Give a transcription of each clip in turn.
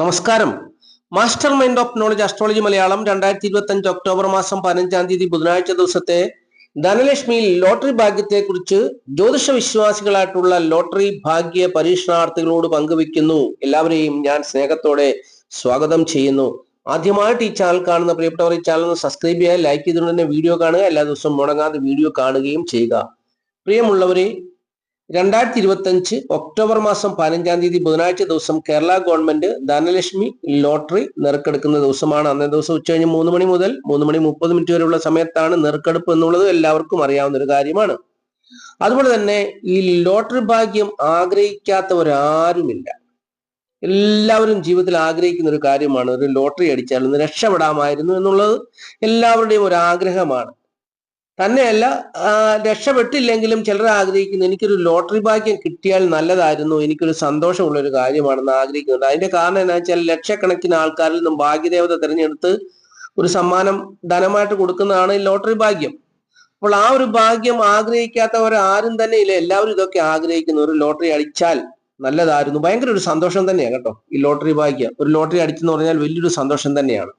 നമസ്കാരം. Master mind of knowledge astrology Malayalam രണ്ടായിരത്തി ഇരുപത്തി അഞ്ച് ഒക്ടോബർ മാസം പതിനഞ്ചാം തീയതി ബുധനാഴ്ച ദിവസത്തെ ധനലക്ഷ്മിയിൽ ലോട്ടറി ഭാഗ്യത്തെ കുറിച്ച് ജ്യോതിഷ വിശ്വാസികളായിട്ടുള്ള ലോട്ടറി ഭാഗ്യ പരീക്ഷണാർത്ഥികളോട് പങ്കുവെക്കുന്നു എല്ലാവരെയും ഞാൻ സ്നേഹത്തോടെ സ്വാഗതം ചെയ്യുന്നു. ആദ്യമായിട്ട് ഈ ചാനൽ കാണുന്ന പ്രിയപ്പെട്ടവർ ഈ ചാനൽ സബ്സ്ക്രൈബ് ചെയ്യുക ലൈക്ക് ചെയ്തുകൊണ്ട് തന്നെ വീഡിയോ കാണുക. എല്ലാ ദിവസവും മുടങ്ങാതെ വീഡിയോ കാണുകയും ചെയ്യുക. പ്രിയമുള്ളവരെ രണ്ടായിരത്തി ഇരുപത്തി അഞ്ച് ഒക്ടോബർ മാസം പതിനഞ്ചാം തീയതി ബുധനാഴ്ച ദിവസം കേരള ഗവൺമെന്റ് ധനലക്ഷ്മി ലോട്ടറി നെറുക്കെടുക്കുന്ന ദിവസമാണ്. അന്നേ ദിവസം ഉച്ച കഴിഞ്ഞ് മൂന്ന് മണി മുതൽ മൂന്ന് മണി മുപ്പത് മിനിറ്റ് വരെയുള്ള സമയത്താണ് നെറുക്കെടുപ്പ് എന്നുള്ളത് എല്ലാവർക്കും അറിയാവുന്ന ഒരു കാര്യമാണ്. അതുപോലെ തന്നെ ഈ ലോട്ടറി ഭാഗ്യം ആഗ്രഹിക്കാത്തവരാരുമില്ല. എല്ലാവരും ജീവിതത്തിൽ ആഗ്രഹിക്കുന്ന ഒരു കാര്യമാണ് ഒരു ലോട്ടറി അടിച്ചാൽ ഒന്ന് രക്ഷപ്പെടാമായിരുന്നു എന്നുള്ളത് എല്ലാവരുടെയും ഒരു ആഗ്രഹമാണ്. തന്നെയല്ല രക്ഷപ്പെട്ടില്ലെങ്കിലും ചിലർ ആഗ്രഹിക്കുന്നു. എനിക്കൊരു ലോട്ടറി ഭാഗ്യം കിട്ടിയാൽ നല്ലതായിരുന്നു. എനിക്കൊരു സന്തോഷമുള്ള ഒരു കാര്യമാണെന്ന് ആഗ്രഹിക്കുന്നുണ്ട്. അതിന്റെ കാരണം എന്താ വെച്ചാൽ ലക്ഷക്കണക്കിന് ആൾക്കാരിൽ നിന്നും ഭാഗ്യദേവത തിരഞ്ഞെടുത്ത് ഒരു സമ്മാനം ധനമായിട്ട് കൊടുക്കുന്നതാണ് ഈ ലോട്ടറി ഭാഗ്യം. അപ്പോൾ ആ ഒരു ഭാഗ്യം ആഗ്രഹിക്കാത്തവർ ആരും തന്നെ ഇല്ല എല്ലാവരും ഇതൊക്കെ ആഗ്രഹിക്കുന്നു. ഒരു ലോട്ടറി അടിച്ചാൽ നല്ലതായിരുന്നു. ഭയങ്കര ഒരു സന്തോഷം തന്നെയാണ് കേട്ടോ. ഈ ലോട്ടറി ഭാഗ്യം. ഒരു ലോട്ടറി അടിച്ചെന്ന് പറഞ്ഞാൽ വലിയൊരു സന്തോഷം തന്നെയാണ്.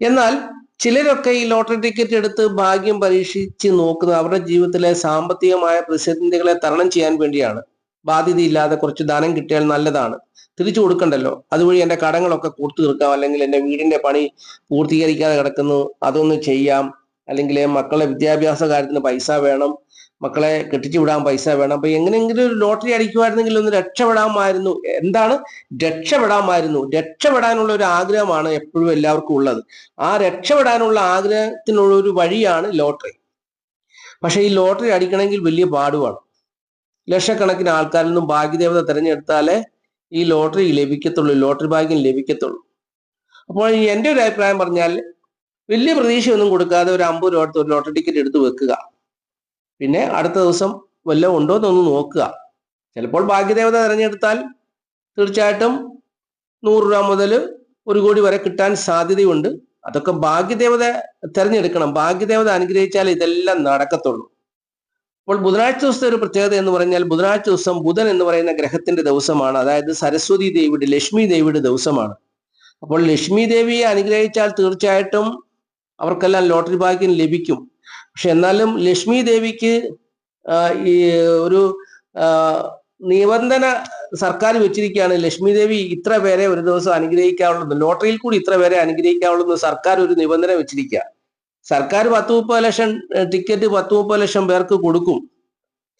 എന്നാൽ ചിലരൊക്കെ ഈ ലോട്ടറി ടിക്കറ്റ് എടുത്ത് ഭാഗ്യം പരീക്ഷിച്ച് നോക്കുന്നത് അവരുടെ ജീവിതത്തിലെ സാമ്പത്തികമായ പ്രതിസന്ധികളെ തരണം ചെയ്യാൻ വേണ്ടിയാണ്. ബാധ്യതയില്ലാതെ കുറച്ച് ധനം കിട്ടിയാൽ നല്ലതാണ്. തിരിച്ചു കൊടുക്കണ്ടല്ലോ. അതുവഴി എന്റെ കടങ്ങളൊക്കെ കൂർത്തു തീർക്കാം. അല്ലെങ്കിൽ എന്റെ വീടിന്റെ പണി പൂർത്തീകരിക്കാതെ കിടക്കുന്നു. അതൊന്ന് ചെയ്യാം. അല്ലെങ്കിൽ മക്കളുടെ വിദ്യാഭ്യാസ കാര്യത്തിന് പൈസ വേണം. മക്കളെ കെട്ടിച്ചു വിടാൻ പൈസ വേണം. അപ്പൊ എങ്ങനെയെങ്കിലും ഒരു ലോട്ടറി അടിക്കുമായിരുന്നെങ്കിൽ ഒന്ന് രക്ഷപ്പെടാമായിരുന്നു. എന്താണ്? രക്ഷപ്പെടാമായിരുന്നു. രക്ഷപ്പെടാനുള്ള ഒരു ആഗ്രഹമാണ് എപ്പോഴും എല്ലാവർക്കും ഉള്ളത്. ആ രക്ഷപ്പെടാനുള്ള ആഗ്രഹത്തിനുള്ള ഒരു വഴിയാണ് ലോട്ടറി. പക്ഷെ ഈ ലോട്ടറി അടിക്കണമെങ്കിൽ വലിയ പാടുമാണ്. ലക്ഷക്കണക്കിന് ആൾക്കാരിൽ നിന്നും ഭാഗ്യദേവത തിരഞ്ഞെടുത്താലേ ഈ ലോട്ടറി ലഭിക്കത്തുള്ളൂ ലോട്ടറി ഭാഗ്യം ലഭിക്കത്തുള്ളൂ. അപ്പോൾ എന്റെ ഒരു അഭിപ്രായം പറഞ്ഞാൽ വലിയ പ്രതീക്ഷയൊന്നും കൊടുക്കാതെ ഒരു അമ്പത് രൂപ ഒരു ലോട്ടറി ടിക്കറ്റ് എടുത്ത് വെക്കുക. പിന്നെ അടുത്ത ദിവസം വല്ലതും ഉണ്ടോ എന്നൊന്ന് നോക്കുക. ചിലപ്പോൾ ഭാഗ്യദേവത തിരഞ്ഞെടുത്താൽ തീർച്ചയായിട്ടും നൂറ് രൂപ മുതൽ ഒരു കോടി വരെ കിട്ടാൻ സാധ്യതയുണ്ട്. അതൊക്കെ ഭാഗ്യദേവത തിരഞ്ഞെടുക്കണം. ഭാഗ്യദേവത അനുഗ്രഹിച്ചാൽ ഇതെല്ലാം നടക്കത്തുള്ളൂ. അപ്പോൾ ബുധനാഴ്ച ദിവസത്തെ ഒരു പ്രത്യേകത എന്ന് പറഞ്ഞാൽ ബുധനാഴ്ച ദിവസം ബുധൻ എന്ന് പറയുന്ന ഗ്രഹത്തിന്റെ ദിവസമാണ്. അതായത് സരസ്വതി ദേവിയുടെ ലക്ഷ്മി ദേവിയുടെ ദിവസമാണ്. അപ്പോൾ ലക്ഷ്മി ദേവിയെ അനുഗ്രഹിച്ചാൽ തീർച്ചയായിട്ടും അവർക്കെല്ലാം ലോട്ടറി ഭാഗ്യം ലഭിക്കും. പക്ഷെ എന്നാലും ലക്ഷ്മി ദേവിക്ക് ഈ ഒരു നിബന്ധന സർക്കാർ വെച്ചിരിക്കുകയാണ് ലക്ഷ്മി ദേവി ഇത്ര പേരെ ഒരു ദിവസം അനുഗ്രഹിക്കാവുള്ളൂ ലോട്ടറിയിൽ കൂടി ഇത്ര പേരെ അനുഗ്രഹിക്കാവുള്ളൂ സർക്കാർ ഒരു നിബന്ധന വെച്ചിരിക്കുക സർക്കാർ പത്ത് മുപ്പത് ലക്ഷം ടിക്കറ്റ് പത്ത് മുപ്പത് ലക്ഷം പേർക്ക് കൊടുക്കും.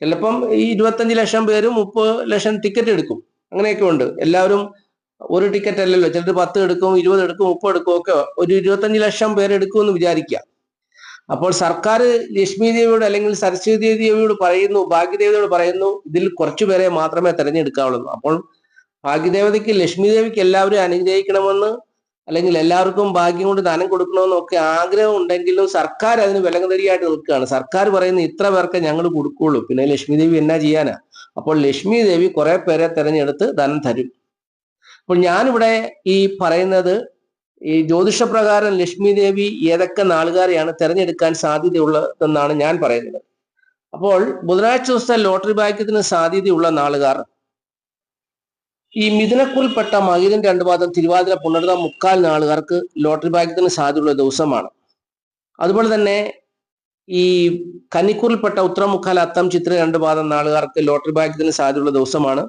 ചിലപ്പം ഈ ഇരുപത്തഞ്ച് ലക്ഷം പേരും മുപ്പത് ലക്ഷം ടിക്കറ്റ് എടുക്കും. അങ്ങനെയൊക്കെ ഉണ്ട്. എല്ലാവരും ഒരു ടിക്കറ്റ് അല്ലല്ലോ ചിലർ പത്ത് എടുക്കും ഇരുപത് എടുക്കും മുപ്പത് എടുക്കും ഒക്കെ ഒരു ഇരുപത്തഞ്ച് ലക്ഷം പേരെടുക്കും എന്ന് വിചാരിക്കുക. അപ്പോൾ സർക്കാർ ലക്ഷ്മി ദേവിയോട് അല്ലെങ്കിൽ സരസ്വതി ദേവിയോട് പറയുന്നു ഭാഗ്യദേവതയോട് പറയുന്നു ഇതിൽ കുറച്ചുപേരെ മാത്രമേ തെരഞ്ഞെടുക്കാവുള്ളൂ. അപ്പോൾ ഭാഗ്യദേവതയ്ക്ക് ലക്ഷ്മി ദേവിക്ക് എല്ലാവരും അനുഗ്രഹിക്കണമെന്ന് അല്ലെങ്കിൽ എല്ലാവർക്കും ഭാഗ്യം കൊണ്ട് ദാനം കൊടുക്കണമെന്നൊക്കെ ആഗ്രഹം ഉണ്ടെങ്കിലും സർക്കാർ അതിന് വിലങ്ങതരിയായിട്ട് നിൽക്കുകയാണ്. സർക്കാർ പറയുന്ന ഇത്ര പേർക്ക് ഞങ്ങൾ കൊടുക്കുള്ളൂ പിന്നെ ലക്ഷ്മി ദേവി എന്നാ ചെയ്യാനാ? അപ്പോൾ ലക്ഷ്മി ദേവി കുറെ പേരെ തെരഞ്ഞെടുത്ത് ധനം തരും. അപ്പോൾ ഞാനിവിടെ ഈ പറയുന്നത് ഈ ജ്യോതിഷപ്രകാരം ലക്ഷ്മി ദേവി ഏതൊക്കെ നാളുകാരെയാണ് തിരഞ്ഞെടുക്കാൻ സാധ്യതയുള്ളതെന്നാണ് ഞാൻ പറയുന്നത്. അപ്പോൾ ബുധനാഴ്ച ദിവസത്തെ ലോട്ടറി ഭാഗ്യത്തിന് സാധ്യതയുള്ള നാളുകാർ ഈ മിഥുനക്കുൽപ്പെട്ട മകിരൻ രണ്ടു പാദം തിരുവാതിര പുണർത മുക്കാൽ നാളുകാർക്ക് ലോട്ടറി ഭാഗ്യത്തിന് സാധ്യതയുള്ള ദിവസമാണ്. അതുപോലെ തന്നെ ഈ കന്നിക്കൂറിൽപ്പെട്ട ഉത്തരമുക്കാൽ അത്തം ചിത്ര രണ്ട് പാദം നാളുകാർക്ക് ലോട്ടറി ഭാഗ്യത്തിന് സാധ്യതയുള്ള ദിവസമാണ്.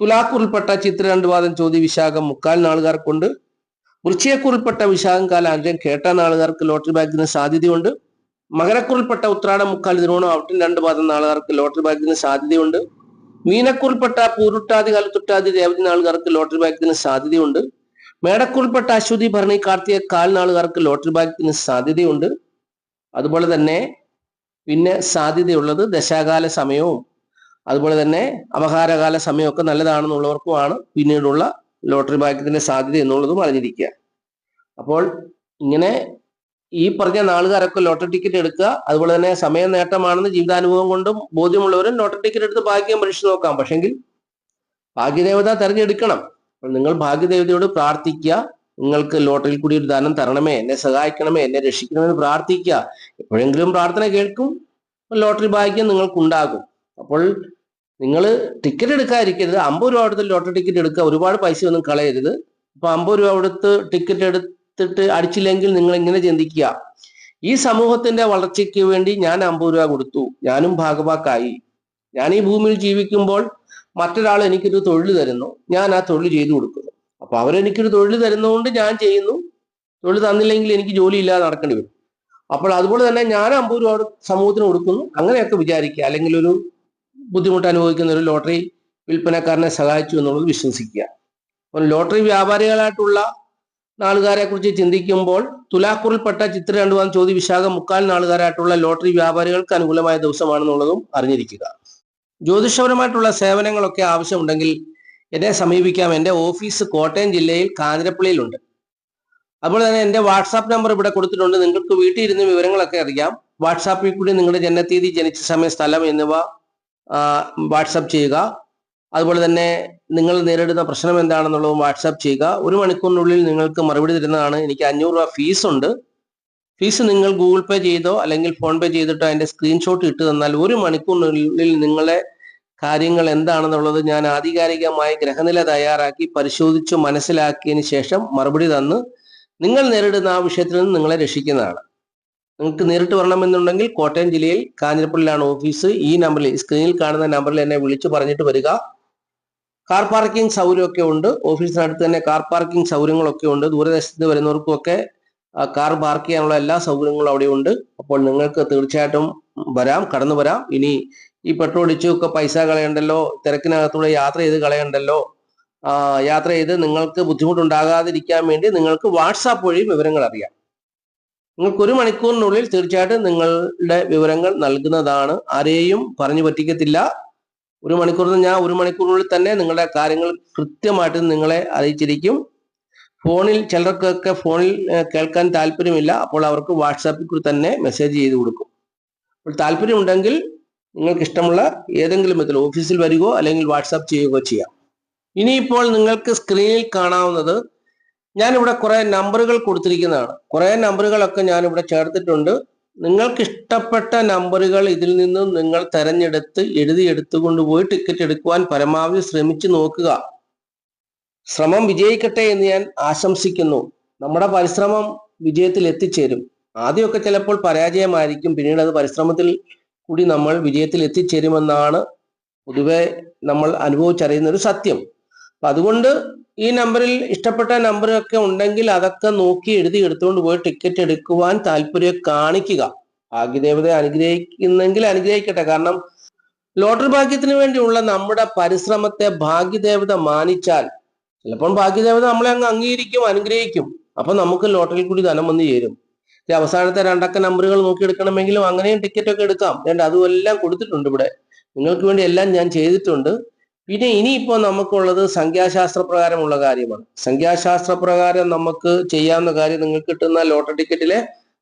തുലാക്കൂറിൽപ്പെട്ട ചിത്ര രണ്ട് പാദം ചോദ്യ വിശാഖം മുക്കാൽ നാളുകാർക്കുണ്ട്. വൃശ്ചയക്കുറിൽപ്പെട്ട വിശാഖം കാലാഞ്ചം കേട്ട നാളുകാർക്ക് ലോട്ടറി ബാഗിന് സാധ്യതയുണ്ട്. മകരക്കുറിൽപ്പെട്ട ഉത്രാടം മുക്കാൽ തിരുവോണം ഔട്ടിൻ രണ്ട് പാദം നാളുകാർക്ക് ലോട്ടറി ബാഗിന് സാധ്യതയുണ്ട്. മീനക്കുറിൽപ്പെട്ട പൂരുട്ടാതി കാലത്തുട്ടാതി രേവതി നാളുകാർക്ക് ലോട്ടറി ബാഗിന് സാധ്യതയുണ്ട്. മേടക്കുറിൽപ്പെട്ട അശ്വതി ഭരണി കാർത്തിക കാൽ നാളുകാർക്ക് ലോട്ടറി ബാഗിന് സാധ്യതയുണ്ട്. അതുപോലെ തന്നെ പിന്നെ സാധ്യതയുള്ളത് ദശാകാല സമയവും അതുപോലെ തന്നെ അപഹാരകാല സമയമൊക്കെ നല്ലതാണെന്നുള്ളവർക്കുമാണ് പിന്നീടുള്ള ലോട്ടറി ഭാഗ്യത്തിന്റെ സാധ്യത എന്നുള്ളതും അറിഞ്ഞിരിക്കുക. അപ്പോൾ ഇങ്ങനെ ഈ പറഞ്ഞ നാളുകാരൊക്കെ ലോട്ടറി ടിക്കറ്റ് എടുക്കുക അതുപോലെ തന്നെ സമയ നേട്ടമാണെന്ന് ജീവിതാനുഭവം കൊണ്ടും ബോധ്യമുള്ളവരും ലോട്ടറി ടിക്കറ്റ് എടുത്ത് ഭാഗ്യം പരീക്ഷിച്ച് നോക്കാം. പക്ഷെങ്കിൽ ഭാഗ്യദേവത തെരഞ്ഞെടുക്കണം. അപ്പോൾ നിങ്ങൾ ഭാഗ്യദേവതയോട് പ്രാർത്ഥിക്കുക. നിങ്ങൾക്ക് ലോട്ടറിയിൽ കൂടി ഒരു ധനം തരണമേ എന്നെ സഹായിക്കണമേ എന്നെ രക്ഷിക്കണമെന്ന് പ്രാർത്ഥിക്കുക. എപ്പോഴെങ്കിലും പ്രാർത്ഥന കേൾക്കും ലോട്ടറി ഭാഗ്യം നിങ്ങൾക്കുണ്ടാകും. അപ്പോൾ നിങ്ങൾ ടിക്കറ്റ് എടുക്കാതിരിക്കരുത്. അമ്പത് രൂപ കൊടുത്ത് ലോട്ടറി ടിക്കറ്റ് എടുക്കുക. ഒരുപാട് പൈസ ഒന്നും കളയരുത്. അപ്പൊ അമ്പത് രൂപ കൊടുത്ത് ടിക്കറ്റ് എടുത്തിട്ട് അടിച്ചില്ലെങ്കിൽ നിങ്ങൾ ഇങ്ങനെ ചിന്തിക്കുക. ഈ സമൂഹത്തിന്റെ വളർച്ചയ്ക്ക് വേണ്ടി ഞാൻ അമ്പത് രൂപ കൊടുത്തു. ഞാനും ഭാഗവാക്കായി. ഞാൻ ഈ ഭൂമിയിൽ ജീവിക്കുമ്പോൾ മറ്റൊരാൾ എനിക്കൊരു തൊഴിൽ തരുന്നു. ഞാൻ ആ തൊഴിൽ ചെയ്തു കൊടുക്കുന്നു. അപ്പൊ അവരെനിക്കൊരു തൊഴിൽ തരുന്നതുകൊണ്ട് ഞാൻ ചെയ്യുന്നു. തൊഴിൽ തന്നില്ലെങ്കിൽ എനിക്ക് ജോലി ഇല്ലാതെ നടക്കേണ്ടി വരും. അപ്പോൾ അതുപോലെ തന്നെ ഞാൻ അമ്പത് രൂപ സമൂഹത്തിന് കൊടുക്കുന്നു. അങ്ങനെയൊക്കെ വിചാരിക്കുക. അല്ലെങ്കിൽ ഒരു ബുദ്ധിമുട്ട് അനുഭവിക്കുന്ന ഒരു ലോട്ടറി വിൽപ്പനക്കാരനെ സഹായിച്ചു എന്നുള്ളത് വിശ്വസിക്കുക. അപ്പം ലോട്ടറി വ്യാപാരികളായിട്ടുള്ള നാളുകാരെ കുറിച്ച് ചിന്തിക്കുമ്പോൾ തുലാക്കൂറിൽപ്പെട്ട ചിത്ര രണ്ടുവാൻ ചോദ്യ വിശാഖ മുക്കാൽ നാളുകാരായിട്ടുള്ള ലോട്ടറി വ്യാപാരികൾക്ക് അനുകൂലമായ ദിവസമാണെന്നുള്ളതും അറിഞ്ഞിരിക്കുക. ജ്യോതിഷപരമായിട്ടുള്ള സേവനങ്ങളൊക്കെ ആവശ്യമുണ്ടെങ്കിൽ എന്നെ സമീപിക്കാം. എന്റെ ഓഫീസ് കോട്ടയം ജില്ലയിൽ കാഞ്ഞിരപ്പള്ളിയിലുണ്ട്. അതുപോലെ തന്നെ എന്റെ വാട്സാപ്പ് നമ്പർ ഇവിടെ കൊടുത്തിട്ടുണ്ട്. നിങ്ങൾക്ക് വീട്ടിൽ ഇരുന്ന് വിവരങ്ങളൊക്കെ അറിയാം. വാട്സാപ്പിൽ കൂടി നിങ്ങളുടെ ജനനത്തീയതി ജനിച്ച സമയം സ്ഥലം എന്നിവ വാട്സാപ്പ് ചെയ്യുക. അതുപോലെ തന്നെ നിങ്ങൾ നേരിടുന്ന പ്രശ്നം എന്താണെന്നുള്ളതും വാട്സാപ്പ് ചെയ്യുക. ഒരു മണിക്കൂറിനുള്ളിൽ നിങ്ങൾക്ക് മറുപടി തരുന്നതാണ് എനിക്ക് അഞ്ഞൂറ് രൂപ ഫീസ് ഉണ്ട്. ഫീസ് നിങ്ങൾ ഗൂഗിൾ പേ ചെയ്തോ അല്ലെങ്കിൽ ഫോൺ പേ ചെയ്തിട്ടോ അതിന്റെ സ്ക്രീൻഷോട്ട് ഇട്ട് തന്നാൽ ഒരു മണിക്കൂറിനുള്ളിൽ നിങ്ങളെ കാര്യങ്ങൾ എന്താണെന്നുള്ളത് ഞാൻ ആധികാരികമായി ഗ്രഹനില തയ്യാറാക്കി പരിശോധിച്ച് മനസ്സിലാക്കിയതിന് ശേഷം മറുപടി തന്ന് നിങ്ങൾ നേരിടുന്ന ആ വിഷയത്തിൽ നിന്ന് നിങ്ങളെ രക്ഷിക്കുന്നതാണ്. നിങ്ങൾക്ക് നേരിട്ട് വരണമെന്നുണ്ടെങ്കിൽ കോട്ടയം ജില്ലയിൽ കാഞ്ഞിരപ്പള്ളിയിലാണ് ഓഫീസ് ഈ നമ്പറിൽ സ്ക്രീനിൽ കാണുന്ന നമ്പറിൽ എന്നെ വിളിച്ചു പറഞ്ഞിട്ട് വരിക. കാർ പാർക്കിംഗ് സൗകര്യമൊക്കെ ഉണ്ട്. ഓഫീസിനടുത്ത് തന്നെ കാർ പാർക്കിംഗ് സൗകര്യങ്ങളൊക്കെ ഉണ്ട്. ദൂരദേശത്ത് വരുന്നവർക്കൊക്കെ കാർ പാർക്ക് ചെയ്യാനുള്ള എല്ലാ സൗകര്യങ്ങളും അവിടെ ഉണ്ട്. അപ്പോൾ നിങ്ങൾക്ക് തീർച്ചയായിട്ടും വരാം കടന്നു വരാം. ഇനി ഈ പെട്രോൾ അടിച്ചൊക്കെ പൈസ കളയണ്ടല്ലോ തിരക്കിനകത്തൂടെ യാത്ര ചെയ്ത് കളയണ്ടല്ലോ യാത്ര ചെയ്ത് നിങ്ങൾക്ക് ബുദ്ധിമുട്ടുണ്ടാകാതിരിക്കാൻ വേണ്ടി നിങ്ങൾക്ക് വാട്സാപ്പ് വഴിയും വിവരങ്ങൾ അറിയാം. നിങ്ങൾക്ക് ഒരു മണിക്കൂറിനുള്ളിൽ തീർച്ചയായിട്ടും നിങ്ങളുടെ വിവരങ്ങൾ നൽകുന്നതാണ്. ആരെയും പറഞ്ഞു പറ്റിക്കത്തില്ല. ഒരു മണിക്കൂറിന് ഞാൻ ഒരു മണിക്കൂറിനുള്ളിൽ തന്നെ നിങ്ങളുടെ കാര്യങ്ങൾ കൃത്യമായിട്ട് നിങ്ങളെ അറിയിച്ചിരിക്കും. ഫോണിൽ ചിലർക്കൊക്കെ ഫോണിൽ കേൾക്കാൻ താല്പര്യമില്ല. അപ്പോൾ അവർക്ക് വാട്സാപ്പിൽ കൂടി തന്നെ മെസ്സേജ് ചെയ്ത് കൊടുക്കും. അപ്പോൾ താല്പര്യമുണ്ടെങ്കിൽ നിങ്ങൾക്ക് ഇഷ്ടമുള്ള ഏതെങ്കിലും വിധത്തിൽ ഓഫീസിൽ വരികയോ അല്ലെങ്കിൽ വാട്സാപ്പ് ചെയ്യുകയോ ചെയ്യാം. ഇനിയിപ്പോൾ നിങ്ങൾക്ക് സ്ക്രീനിൽ കാണാവുന്നത് ഞാനിവിടെ കുറെ നമ്പറുകൾ കൊടുത്തിരിക്കുന്നതാണ്. കുറെ നമ്പറുകളൊക്കെ ഞാനിവിടെ ചേർത്തിട്ടുണ്ട്. നിങ്ങൾക്ക് ഇഷ്ടപ്പെട്ട നമ്പറുകൾ ഇതിൽ നിന്നും നിങ്ങൾ തെരഞ്ഞെടുത്ത് എഴുതി എടുത്തുകൊണ്ട് പോയി ടിക്കറ്റ് എടുക്കുവാൻ പരമാവധി ശ്രമിച്ചു നോക്കുക. ശ്രമം വിജയിക്കട്ടെ എന്ന് ഞാൻ ആശംസിക്കുന്നു. നമ്മുടെ പരിശ്രമം വിജയത്തിൽ എത്തിച്ചേരും. ആദ്യമൊക്കെ ചിലപ്പോൾ പരാജയമായിരിക്കും. പിന്നീട് അത് പരിശ്രമത്തിൽ കൂടി നമ്മൾ വിജയത്തിൽ എത്തിച്ചേരുമെന്നാണ് പൊതുവെ നമ്മൾ അനുഭവിച്ചറിയുന്ന ഒരു സത്യം. അപ്പൊ അതുകൊണ്ട് ഈ നമ്പറിൽ ഇഷ്ടപ്പെട്ട നമ്പറൊക്കെ ഉണ്ടെങ്കിൽ അതൊക്കെ നോക്കി എഴുതി എടുത്തുകൊണ്ട് പോയി ടിക്കറ്റ് എടുക്കുവാൻ താല്പര്യം കാണിക്കുക. ഭാഗ്യദേവതയെ അനുഗ്രഹിക്കുന്നെങ്കിൽ അനുഗ്രഹിക്കട്ടെ. കാരണം ലോട്ടറി ഭാഗ്യത്തിന് വേണ്ടിയുള്ള നമ്മുടെ പരിശ്രമത്തെ ഭാഗ്യദേവത മാനിച്ചാൽ ചിലപ്പോൾ ഭാഗ്യദേവത നമ്മളെ അങ്ങ് അംഗീകരിക്കും അനുഗ്രഹിക്കും. അപ്പൊ നമുക്ക് ലോട്ടറിയിൽ കൂടി ധനം വന്നു ചേരും. അവസാനത്തെ രണ്ടക്ക നമ്പറുകൾ നോക്കി എടുക്കണമെങ്കിലും അങ്ങനെയും ടിക്കറ്റ് ഒക്കെ എടുക്കാം. രണ്ട് അതുമെല്ലാം കൊടുത്തിട്ടുണ്ട് ഇവിടെ. നിങ്ങൾക്ക് വേണ്ടി എല്ലാം ഞാൻ ചെയ്തിട്ടുണ്ട്. പിന്നെ ഇനിയിപ്പോ നമുക്കുള്ളത് സംഖ്യാശാസ്ത്ര പ്രകാരമുള്ള കാര്യമാണ്. സംഖ്യാശാസ്ത്ര പ്രകാരം നമുക്ക് ചെയ്യാവുന്ന കാര്യം നിങ്ങൾക്ക് കിട്ടുന്ന ലോട്ടറി ടിക്കറ്റിലെ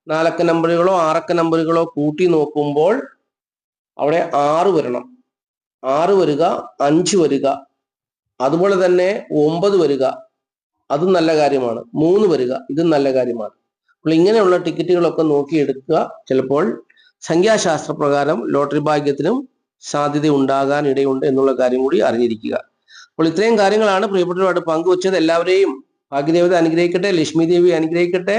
നാലക്ക നമ്പറുകളോ ആറക്ക നമ്പറുകളോ കൂട്ടി നോക്കുമ്പോൾ അവിടെ ആറ് വരണം. ആറ് വരിക അഞ്ച് വരിക അതുപോലെ തന്നെ ഒമ്പത് വരിക. അതും നല്ല കാര്യമാണ്. മൂന്ന് വരിക ഇതും നല്ല കാര്യമാണ്. അപ്പോൾ ഇങ്ങനെയുള്ള ടിക്കറ്റുകളൊക്കെ നോക്കിയെടുക്കുക. ചിലപ്പോൾ സംഖ്യാശാസ്ത്ര പ്രകാരം ലോട്ടറി ഭാഗ്യത്തിനും സാധ്യത ഉണ്ടാകാൻ ഇടയുണ്ട് എന്നുള്ള കാര്യം കൂടി അറിഞ്ഞിരിക്കുക. അപ്പോൾ ഇത്രയും കാര്യങ്ങളാണ് പ്രിയപ്പെട്ടവരുമായിട്ട് പങ്കുവച്ചത്. എല്ലാവരെയും ഭാഗ്യദേവത അനുഗ്രഹിക്കട്ടെ ലക്ഷ്മി ദേവി അനുഗ്രഹിക്കട്ടെ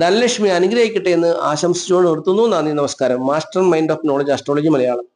ധനലക്ഷ്മി അനുഗ്രഹിക്കട്ടെ എന്ന് ആശംസിച്ചുകൊണ്ട് നിർത്തുന്നു. നന്ദി നമസ്കാരം. Master mind of knowledge astrology Malayalam.